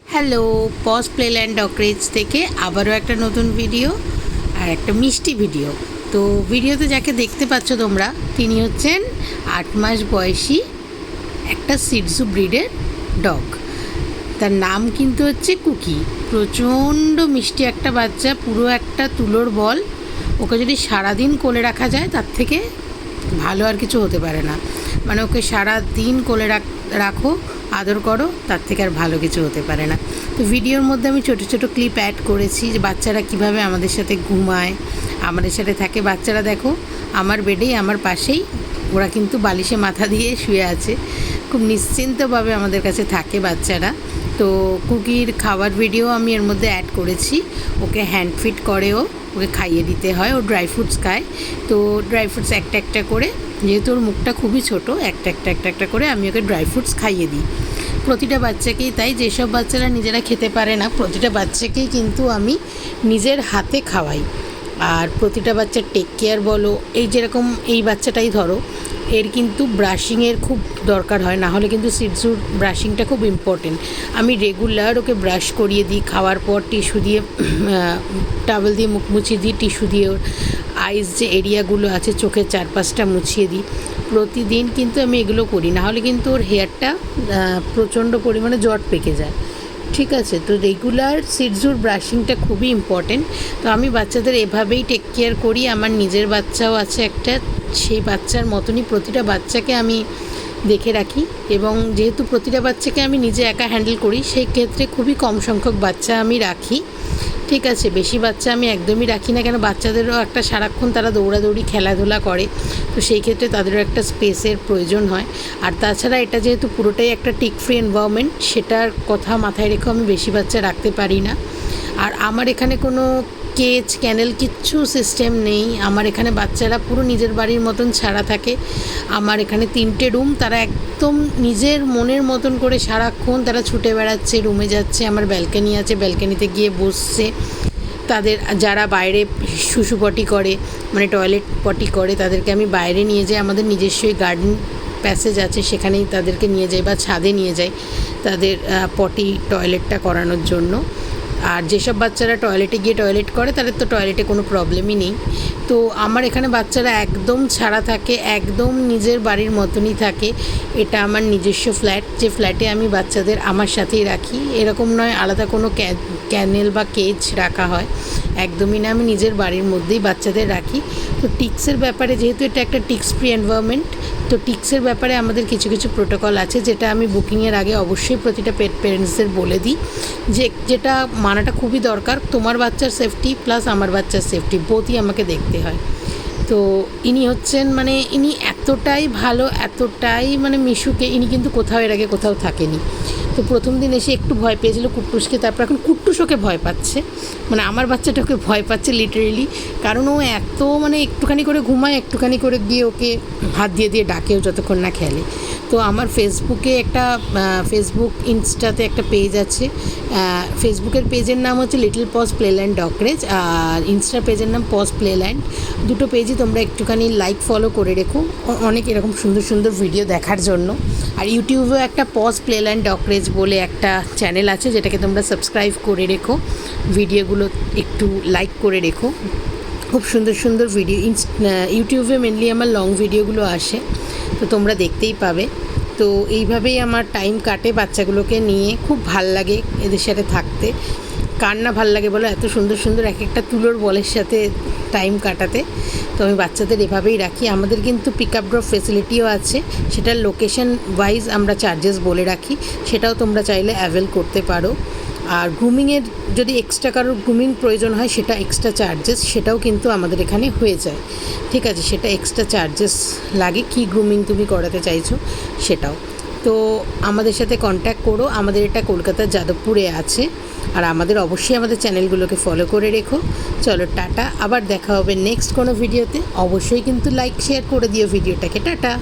Hello, pause playland ডকরেজ থেকে আবারও একটা নতুন ভিডিও আর একটা মিষ্টি ভিডিও। তো ভিডিওতে যাকে দেখতে পাচ্ছ তোমরা, তিনি হচ্ছেন আট মাস বয়সী একটা সিডসু ব্রিডের ডগ তার নাম কিন্তু হচ্ছে কুকি প্রচণ্ড মিষ্টি একটা বাচ্চা, পুরো একটা তুলোর বল। ওকে যদি সারাদিন কোলে রাখা যায়, তার থেকে ভালো আর কিছু হতে পারে না। মানে ওকে সারা দিন কোলে রাখ, রাখো আদর করো, তার থেকে আর ভালো কিছু হতে পারে না। তো ভিডিওর মধ্যে আমি ছোটো ছোটো ক্লিপ অ্যাড করেছি যে বাচ্চারা কীভাবে আমাদের সাথে ঘুমায়, আমাদের সাথে থাকে। বাচ্চারা দেখো, আমার বেডেই আমার পাশেই, ওরা কিন্তু বালিশে মাথা দিয়ে শুয়ে আছে। খুব নিশ্চিন্তভাবে আমাদের কাছে থাকে বাচ্চারা। তো কুকির খাবার ভিডিও আমি এর মধ্যে অ্যাড করেছি। ওকে হ্যান্ড ফিট করেও ওকে খাইয়ে দিতে হয়। ও ড্রাই ফ্রুটস খায়। তো ড্রাই ফ্রুটস একটা একটা করে, যেহেতু ওর মুখটা খুবই ছোট, একটা একটা একটা একটা করে আমি ওকে ড্রাই ফ্রুটস খাইয়ে দিই। প্রতিটা বাচ্চাকেই তাই যেসব বাচ্চারা নিজেরা খেতে পারে না, প্রতিটা বাচ্চাকেই কিন্তু আমি নিজের হাতে খাওয়াই। আর প্রতিটা বাচ্চার টেক কেয়ার বলো, এই যেরকম এই বাচ্চাটাই ধরো এর কিন্তু ব্রাশিংয়ের খুব দরকার হয়, না হলে কিন্তু সিটসুর ব্রাশিংটা খুব ইম্পর্টেন্ট আমি রেগুলার ওকে ব্রাশ করিয়ে দিই, খাওয়ার পর টিস্যু দিয়ে টাওয়েল দিয়ে মুখ মুছিয়ে দিই টিস্যু দিয়ে ওর আইস যে এরিয়াগুলো আছে চোখের চারপাশটা মুছিয়ে দিই। প্রতিদিন কিন্তু আমি এগুলো করি, না হলে কিন্তু ওর হেয়ারটা প্রচণ্ড পরিমাণে জট পেকে যায়। ঠিক আছে, তো রেগুলার সিটজুর ব্রাশিংটা খুবই ইম্পর্টেন্ট তো আমি বাচ্চাদের এভাবেই টেক কেয়ার করি, আমার নিজের বাচ্চাও আছে একটা সেই বাচ্চার মতনই প্রতিটা বাচ্চাকে আমি দেখে রাখি এবং যেহেতু প্রতিটা বাচ্চাকে আমি নিজে একা হ্যান্ডেল করি, সেই ক্ষেত্রে খুবই কম সংখ্যক বাচ্চা আমি রাখি। ঠিক আছে, বেশি বাচ্চা আমি একদমই রাখি না কেন বাচ্চাদেরও একটা সারাক্ষণ তারা দৌড়াদৌড়ি, খেলাধুলা করে, তো সেই ক্ষেত্রে তাদেরও একটা স্পেসের প্রয়োজন হয়। আর তাছাড়া এটা যেহেতু পুরোটাই একটা টিক ফ্রি এনভায়রনমেন্ট সেটার কথা মাথায় রেখেও আমি বেশি বাচ্চা রাখতে পারি না। আর আমার এখানে কোনো কেচ ক্যানেল, কিচ্ছু সিস্টেম নেই। আমার এখানে বাচ্চারা পুরো নিজের বাড়ির মতন ছাড়া থাকে। আমার এখানে তিনটে রুম তারা একদম নিজের মনের মতন করে সারাক্ষণ তারা ছুটে বেড়াচ্ছে রুমে যাচ্ছে। আমার ব্যালকানি আছে ব্যালকানিতে গিয়ে বসছে। তাদের, যারা বাইরে শুশু পটি করে মানে টয়লেট পটি করে, তাদেরকে আমি বাইরে নিয়ে যাই। আমাদের নিজস্বই গার্ডেন প্যাসেজ আছে, সেখানেই তাদেরকে নিয়ে যাই বা ছাদে নিয়ে যাই তাদের পটি টয়লেটটা করানোর জন্য। আর যেসব বাচ্চারা টয়লেটে গিয়ে টয়লেট করে, তাদের তো টয়লেটে কোনো প্রবলেমই নেই। তো আমার এখানে বাচ্চারা একদম ছাড়া থাকে, একদম নিজের বাড়ির মতনই থাকে। এটা আমার নিজস্ব ফ্ল্যাট, যে ফ্ল্যাটে আমি বাচ্চাদের আমার সাথেই রাখি। এরকম নয়, আলাদা কোনো ক্যানেল বা কেজ রাখা হয়। একদমই না, আমি নিজের বাড়ির মধ্যেই বাচ্চাদের রাখি। তো টিক্সের ব্যাপারে, যেহেতু এটা একটা টিক্স ফ্রি এনভায়রনমেন্ট, তো টিক্সের ব্যাপারে আমাদের কিছু কিছু প্রোটোকল আছে, যেটা আমি বুকিংয়ের আগে অবশ্যই প্রতিটা পেট প্যারেন্টসদের বলে দিই। যে, যেটা মানাটা খুবই দরকার, তোমার বাচ্চার সেফটি প্লাস আমার বাচ্চার সেফটি, বোথই আমাকে দেখতে হয়। তো ইনি হচ্ছেন মানে ইনি এতটাই ভালো, এতটাই মানে মিশুকে, ইনি কিন্তু কোথাও, এর আগে কোথাও থাকেনি। তো প্রথম দিন এসে একটু ভয় পেয়েছিল কুট্টুসকে, তারপর এখন কুট্টুস ওকে ভয় পাচ্ছে। মানে আমার বাচ্চাটাকে ভয় পাচ্ছে লিটারেলি কারণ ও এত মানে একটুখানি করে ঘুমায়, একটুখানি করে দিয়ে ওকে হাত দিয়ে দিয়ে ডাকেও যতক্ষণ না খেলে। তো আমার ফেসবুকে একটা ফেসবুক ইনস্টাতে একটা পেজ আছে। ফেসবুকের পেজের নাম হচ্ছে লিটল পজ প্লেল্যান্ড ডকরেজ আর ইনস্টা পেজের নাম পজ প্লেল্যান্ড দুটো পেজই তোমরা একটুখানি লাইক ফলো করে রেখো। অনেক এরকম সুন্দর সুন্দর ভিডিও দেখার জন্য। আর ইউটিউবেও একটা পজ প্লেল্যান্ড ডকরেজ বলে একটা চ্যানেল আছে, যেটাকে তোমরা সাবস্ক্রাইব করে রেখো। ভিডিওগুলো একটু লাইক করে রেখো। খুব সুন্দর সুন্দর ভিডিও ইউটিউবে মেনলি আমার লং ভিডিওগুলো আসে, তো তোমরা দেখতেই পাবে। তো এইভাবেই আমার টাইম কাটে বাচ্চাগুলোকে নিয়ে, খুব ভালো লাগে এদের সাথে থাকতে। কার না ভালো লাগে বলো, এত সুন্দর সুন্দর এক একটা তুলোর বলের সাথে টাইম কাটাতে। তো আমি বাচ্চাদের এভাবেই রাখি। আমাদের কিন্তু পিক আপ ড্রপ ফেসিলিটিও আছে, সেটার লোকেশন ওয়াইজ আমরা চার্জেস বলে রাখি। সেটাও তোমরা চাইলে অ্যাভেল করতে পারো। আর গ্রুমিংয়ের যদি এক্সট্রা কারোর গ্রুমিং প্রয়োজন হয়, সেটা এক্সট্রা চার্জেস সেটাও কিন্তু আমাদের এখানে হয়ে যায়। ঠিক আছে, সেটা এক্সট্রা চার্জেস লাগে, কি গ্রুমিং তুমি করাতে চাইছো সেটাও। তো আমাদের সাথে কন্ট্যাক্ট করো, আমাদের এটা কলকাতার যাদবপুরে আছে, আর আমাদের অবশ্যই আমাদের চ্যানেলগুলোকে ফলো করে রেখো। চলো, টাটা, আবার দেখা হবে নেক্সট কোনো ভিডিওতে অবশ্যই কিন্তু লাইক শেয়ার করে দিও ভিডিওটাকে টাটা!